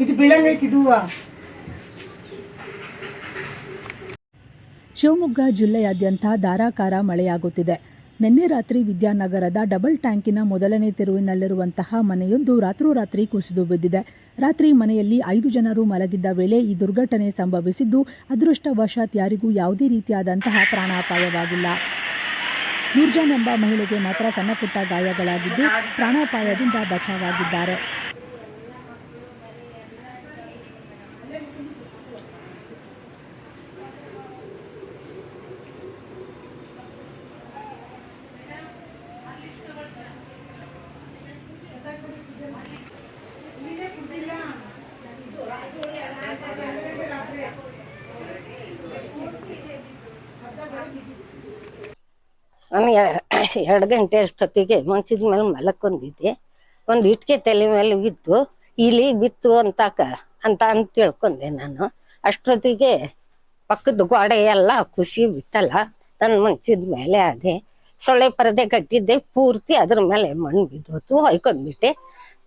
ಇದು ಶಿವಮೊಗ್ಗ ಜಿಲ್ಲೆಯಾದ್ಯಂತ ಧಾರಾಕಾರ ಮಳೆಯಾಗುತ್ತಿದೆ. ನಿನ್ನೆ ರಾತ್ರಿ ವಿದ್ಯಾನಗರದ ಡಬಲ್ ಟ್ಯಾಂಕಿನ ಮೊದಲನೇ ತಿರುವಿನಲ್ಲಿರುವಂತಹ ಮನೆಯೊಂದು ರಾತ್ರೋರಾತ್ರಿ ಕುಸಿದು ಬಿದ್ದಿದೆ. ರಾತ್ರಿ ಮನೆಯಲ್ಲಿ ಐದು ಜನರು ಮಲಗಿದ್ದ ವೇಳೆ ಈ ದುರ್ಘಟನೆ ಸಂಭವಿಸಿದ್ದು, ಅದೃಷ್ಟವಶಾತ್ ಯಾರಿಗೂ ಯಾವುದೇ ರೀತಿಯಾದಂತಹ ಪ್ರಾಣಾಪಾಯವಾಗಿಲ್ಲ. ನೂರ್ಜಾನ್ ಎಂಬ ಮಹಿಳೆಗೆ ಮಾತ್ರ ಸಣ್ಣಪುಟ್ಟ ಗಾಯಗಳಾಗಿದ್ದು, ಪ್ರಾಣಾಪಾಯದಿಂದ ಬಚಾವಾಗಿದ್ದಾರೆ. ನಾನು ಎರಡು ಗಂಟೆ ಅಷ್ಟೊತ್ತಿಗೆ ಮಂಚದ ಮೇಲೆ ಮಲಕೊಂಡಿದ್ದೆ ಒಂದು ಇಟ್ಕೆ ತಲೆ ಮೇಲೆ ಬಿತ್ತು. ಇಲಿ ಬಿತ್ತು ಅಂತಾಕ ಅಂತ ಅಂತ ತಿಳ್ಕೊಂಡೆ ನಾನು. ಅಷ್ಟೊತ್ತಿಗೆ ಪಕ್ಕದ ಗೋಡೆ ಎಲ್ಲ ಖುಷಿ ಬಿತ್ತಲ್ಲ ನನ್ನ ಮಂಚದ ಮೇಲೆ ಅದೇ ಸೊಳ್ಳೆ ಪರದೆ ಕಟ್ಟಿದ್ದೆ, ಪೂರ್ತಿ ಅದ್ರ ಮೇಲೆ ಮಣ್ಣು ಬಿದ್ದೋತು, ಹೊಯ್ಕೊಂಡ್ಬಿಟ್ಟೆ.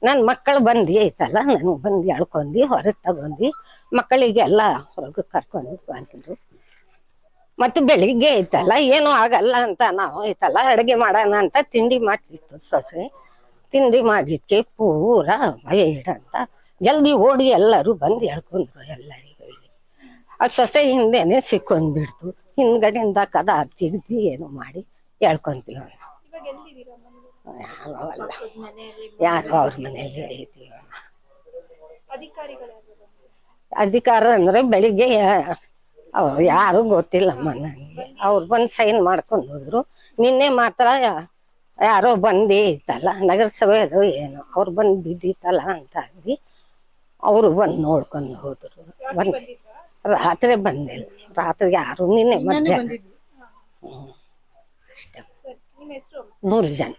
ನನ್ನ ಮಕ್ಕಳು ಬಂದು ಐತಲ್ಲ ನನಗೆ ಬಂದು ಎಳ್ಕೊಂಡಿ ಹೊರಗೆ ತಗೊಂಡು ಮಕ್ಕಳಿಗೆಲ್ಲ ಹೊರಗೆ ಕರ್ಕೊಂಡು ಬಂದ್ರು ಮತ್ತೆ ಬೆಳಿಗ್ಗೆ ಐತಲ್ಲ ಏನು ಆಗಲ್ಲ ಅಂತ ನಾವು ಐತಲ್ಲ ಅಡುಗೆ ಮಾಡೋಣ ಅಂತ ತಿಂಡಿ ಮಾಡ್ತಿತ್ತು ಸೊಸೆ. ತಿಂಡಿ ಮಾಡಿದ್ಕೆ ಪೂರ ಭಯ ಇಡಂತ ಜಲ್ದಿ ಓಡಿ ಎಲ್ಲರೂ ಬಂದು ಹೇಳ್ಕೊಂಡ್ರು ಎಲ್ಲರಿಗೂ ಆ ಸೊಸೆ ಹಿಂದೆನೆ ಸಿಕ್ಕೊಂಡ್ಬಿಡ್ತು. ಹಿಂದ್ಗಡೆಯಿಂದ ಕದ ತೆಗ್ದು ಏನು ಮಾಡಿ ಹೇಳ್ಕೊಂತೀವಿ ಯಾರು ಅಲ್ಲ. ಯಾರು ಅವ್ರ ಮನೆಯಲ್ಲಿ ಐತೀವಿ ಅಧಿಕಾರ ಅಂದ್ರೆ ಬೆಳಿಗ್ಗೆ ಅವ್ರು ಯಾರು ಗೊತ್ತಿಲ್ಲಮ್ಮ ನನಗೆ ಅವ್ರು ಬಂದು ಸೈನ್ ಮಾಡ್ಕೊಂಡು ಹೋದ್ರು. ನಿನ್ನೆ ಮಾತ್ರ ಯಾರೋ ಬಂದು ಐತಲ್ಲ ನಗರಸಭೆಯವರು ಏನು ಅವ್ರು ಬಂದು ಬಿದ್ದಿತ್ತಲ್ಲ ಅಂತ ಅಂದು ಅವರು ಬಂದು ನೋಡ್ಕೊಂಡು ಹೋದ್ರು. ಬಂದು ರಾತ್ರಿ ಬಂದಿಲ್ಲ. ರಾತ್ರಿ ಯಾರು ನಿನ್ನೆ ಮಧ್ಯಾಹ್ನ. ಹ್ಞೂ ಅಷ್ಟೇ. ಮೂರು ಜನ